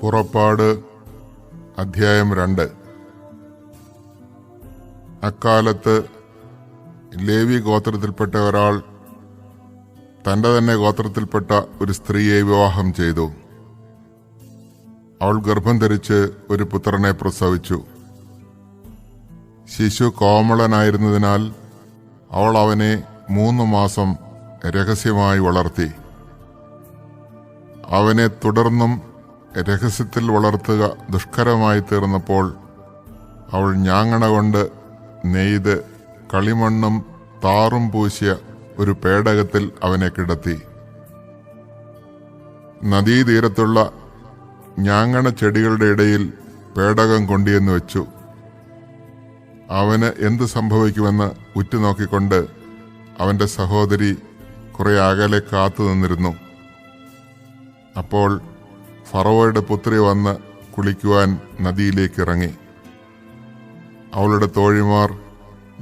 പുറപ്പാട് അധ്യായം രണ്ട്. അക്കാലത്ത് ലേവി ഗോത്രത്തിൽപ്പെട്ട ഒരാൾ തന്റെ തന്നെ ഗോത്രത്തിൽപ്പെട്ട ഒരു സ്ത്രീയെ വിവാഹം ചെയ്തു. അവൾ ഗർഭം ധരിച്ച് ഒരു പുത്രനെ പ്രസവിച്ചു. ശിശു കോമളനായിരുന്നതിനാൽ അവൾ അവനെ മൂന്ന് മാസം രഹസ്യമായി വളർത്തി. അവനെ തുടർന്നും രഹസ്യത്തിൽ വളർത്തുക ദുഷ്കരമായി തീർന്നപ്പോൾ അവൾ ഞാങ്ങണ കൊണ്ട് നെയ്ത് കളിമണ്ണും താറും പൂശിയ ഒരു പേടകത്തിൽ അവനെ കിടത്തി. നദീതീരത്തുള്ള ഞാങ്ങണ ചെടികളുടെ ഇടയിൽ പേടകം കൊണ്ടിയെന്ന് വെച്ചു. അവന് എന്ത് സംഭവിക്കുമെന്ന് ഉറ്റുനോക്കിക്കൊണ്ട് അവന്റെ സഹോദരി കുറെ അകലെ കാത്തു നിന്നിരുന്നു. അപ്പോൾ ഫറവോയുടെ പുത്രി വന്ന് കുളിക്കുവാൻ നദിയിലേക്ക് ഇറങ്ങി അവളുടെ തോഴിമാർ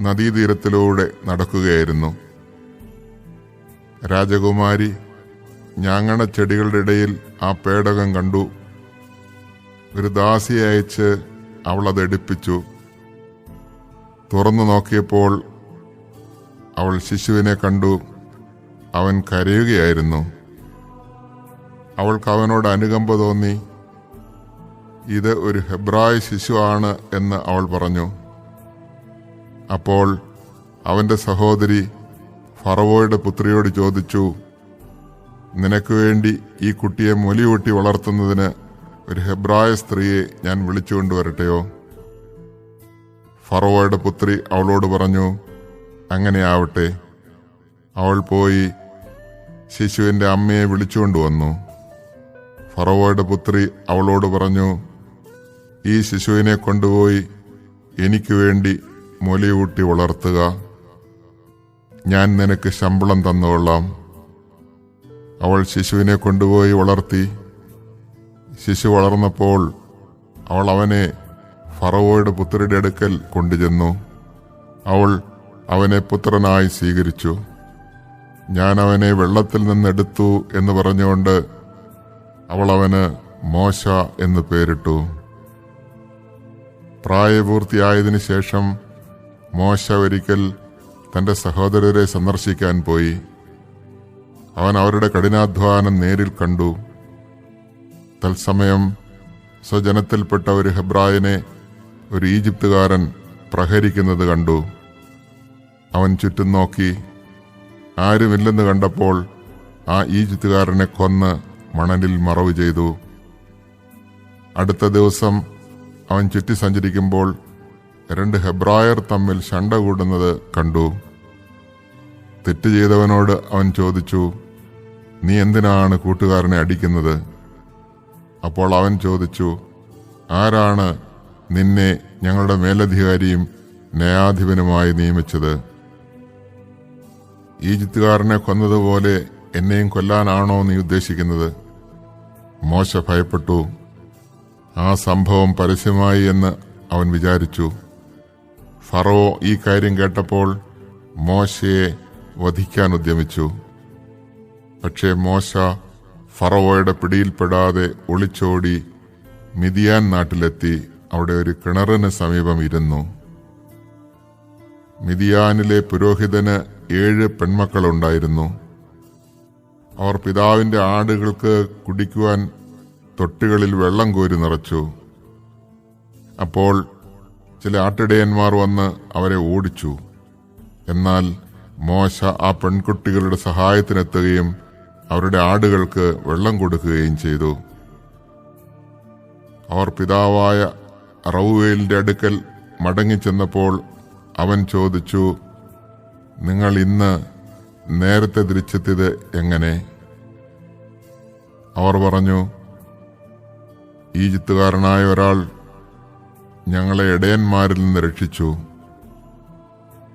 നദീതീരത്തിലൂടെ നടക്കുകയായിരുന്നു. രാജകുമാരി ഞാങ്ങണ ചെടികളുടെ ഇടയിൽ ആ പേടകം കണ്ടു. ഒരു ദാസിയെ അയച്ച് അവൾ അത് എടുപ്പിച്ചു. തുറന്നു നോക്കിയപ്പോൾ അവൾ ശിശുവിനെ കണ്ടു. അവൻ കരയുകയായിരുന്നു. അവൾക്ക് അവനോട് അനുകമ്പ തോന്നി. ഇത് ഒരു ഹെബ്രായ ശിശുവാണ് എന്ന് അവൾ പറഞ്ഞു. അപ്പോൾ അവന്റെ സഹോദരി ഫറവോയുടെ പുത്രിയോട് ചോദിച്ചു നിനക്ക് വേണ്ടി ഈ കുട്ടിയെ മൊലിയൂട്ടി വളർത്തുന്നതിന് ഒരു ഹെബ്രായ സ്ത്രീയെ ഞാൻ വിളിച്ചുകൊണ്ടുവരട്ടെയോ ഫറവോയുടെ പുത്രി അവളോട് പറഞ്ഞു അങ്ങനെയാവട്ടെ അവൾ പോയി ശിശുവിന്റെ അമ്മയെ വിളിച്ചുകൊണ്ടുവന്നു ഫറവോയുടെ പുത്രി അവളോട് പറഞ്ഞു ഈ ശിശുവിനെ കൊണ്ടുപോയി എനിക്ക് വേണ്ടി മൊലിയൂട്ടി വളർത്തുക. ഞാൻ നിനക്ക് ശമ്പളം തന്നുകൊള്ളാം. അവൾ ശിശുവിനെ കൊണ്ടുപോയി വളർത്തി. ശിശു വളർന്നപ്പോൾ അവൾ അവനെ ഫറവോയുടെ പുത്രിയുടെ അടുക്കൽ കൊണ്ടുചെന്നു. അവൾ അവനെ പുത്രനായി സ്വീകരിച്ചു. ഞാൻ അവനെ വെള്ളത്തിൽ നിന്നെടുത്തു എന്ന് പറഞ്ഞുകൊണ്ട് അവൾ അവന് മോശ എന്ന് പേരിട്ടു. പ്രായപൂർത്തിയായതിനു ശേഷം മോശ ഒരിക്കൽ തന്റെ സഹോദരരെ സന്ദർശിക്കാൻ പോയി. അവൻ അവരുടെ കഠിനാധ്വാനം നേരിൽ കണ്ടു. തത്സമയം സ്വജനത്തിൽപ്പെട്ട ഒരു ഹെബ്രായനെ ഒരു ഈജിപ്തുകാരൻ പ്രഹരിക്കുന്നത് കണ്ടു. അവൻ ചുറ്റും നോക്കി. ആരുമില്ലെന്ന് കണ്ടപ്പോൾ ആ ഈജിപ്തുകാരനെ കൊന്ന് മണലിൽ മറവ് ചെയ്തു. അടുത്ത ദിവസം അവൻ ചുറ്റി സഞ്ചരിക്കുമ്പോൾ രണ്ട് ഹെബ്രായർ തമ്മിൽ ശണ്ട കൂടുന്നത് കണ്ടു. തെറ്റ് ചെയ്തവനോട് അവൻ ചോദിച്ചു നീ എന്തിനാണ് കൂട്ടുകാരനെ അടിക്കുന്നത്? അപ്പോൾ അവൻ ചോദിച്ചു ആരാണ് നിന്നെ ഞങ്ങളുടെ മേലധികാരിയും ന്യായാധിപനുമായി നിയമിച്ചത്? ഈജിപ്തുകാരനെ കൊന്നതുപോലെ എന്നെയും കൊല്ലാനാണോ നീ ഉദ്ദേശിക്കുന്നത്? മോശ ഭയപ്പെട്ടു. ആ സംഭവം പരസ്യമായി എന്ന് അവൻ വിചാരിച്ചു. ഫറോ ഈ കാര്യം കേട്ടപ്പോൾ മോശയെ വധിക്കാൻ ഉദ്യമിച്ചു. പക്ഷേ മോശ ഫറവോയുടെ പിടിയിൽപ്പെടാതെ ഒളിച്ചോടി മിതിയാൻ നാട്ടിലെത്തി. അവിടെ ഒരു കിണറിന് സമീപം ഇരുന്നു. മിതിയാനിലെ പുരോഹിതന് ഏഴ് പെൺമക്കളുണ്ടായിരുന്നു. അവർ പിതാവിന്റെ ആടുകൾക്ക് കുടിക്കുവാൻ തൊട്ടുകളിൽ വെള്ളം കോരി നിറച്ചു. അപ്പോൾ ചില ആട്ടിടയന്മാർ വന്ന് അവരെ ഓടിച്ചു. എന്നാൽ മോശ ആ പെൺകുട്ടികളുടെ സഹായത്തിനെത്തുകയും അവരുടെ ആടുകൾക്ക് വെള്ളം കൊടുക്കുകയും ചെയ്തു. അവർ പിതാവായ റവുവേലിന്റെ അടുക്കൽ മടങ്ങിച്ചെന്നപ്പോൾ അവൻ ചോദിച്ചു നിങ്ങൾ ഇന്ന് നേരത്തെ തിരിച്ചെത്തിയത് എങ്ങനെ? അവർ പറഞ്ഞു ഈജിപ്തുകാരനായ ഒരാൾ ഞങ്ങളെ ഇടയന്മാരിൽ നിന്ന് രക്ഷിച്ചു.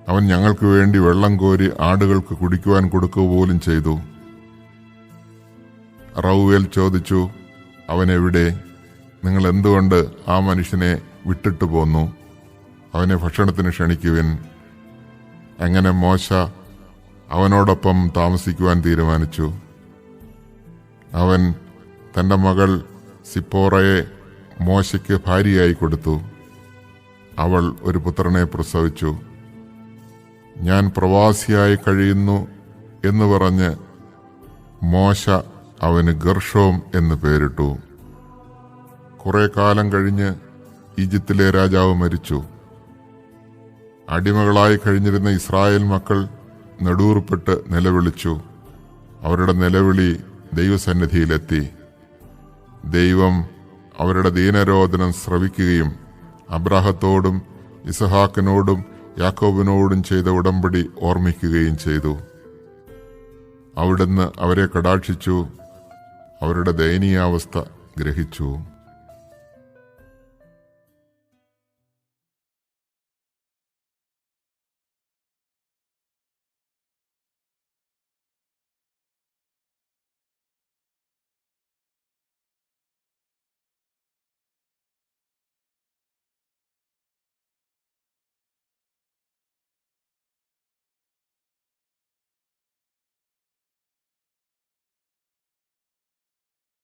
അവൻ ഞങ്ങൾക്ക് വേണ്ടി വെള്ളം കോരി ആടുകൾക്ക് കുടിക്കുവാൻ കൊടുക്കുക പോലും ചെയ്തു. റൗവേൽ ചോദിച്ചു അവൻ എവിടെ? നിങ്ങൾ എന്തുകൊണ്ട് ആ മനുഷ്യനെ വിട്ടിട്ടു പോന്നു? അവനെ ഭക്ഷണത്തിന് ക്ഷണിക്കുവിൻ. അങ്ങനെ മോശ അവനോടൊപ്പം താമസിക്കുവാൻ തീരുമാനിച്ചു. അവൻ തന്റെ മകൾ സിപ്പോറയെ മോശയ്ക്ക് ഭാര്യയായി കൊടുത്തു. അവൾ ഒരു പുത്രനെ പ്രസവിച്ചു. ഞാൻ പ്രവാസിയായി കഴിയുന്നു എന്ന് പറഞ്ഞ് മോശ അവന് ഗർഷോം എന്ന് പേരിട്ടു. കുറേ കാലം കഴിഞ്ഞ് ഈജിപ്തിലെ രാജാവ് മരിച്ചു. അടിമകളായി കഴിഞ്ഞിരുന്ന ഇസ്രായേൽ മക്കൾ നെടൂർപ്പെട്ട് നിലവിളിച്ചു. അവരുടെ നിലവിളി ദൈവസന്നിധിയിലെത്തി. ദൈവം അവരുടെ ദീനരോധനം ശ്രവിക്കുകയും അബ്രാഹത്തോടും ഇസഹാക്കിനോടും യാക്കോബിനോടും ചെയ്ത ഉടമ്പടി ഓർമ്മിക്കുകയും ചെയ്തു. അവിടുന്ന് അവരെ കടാക്ഷിച്ചു. അവരുടെ ദയനീയാവസ്ഥ ഗ്രഹിച്ചു.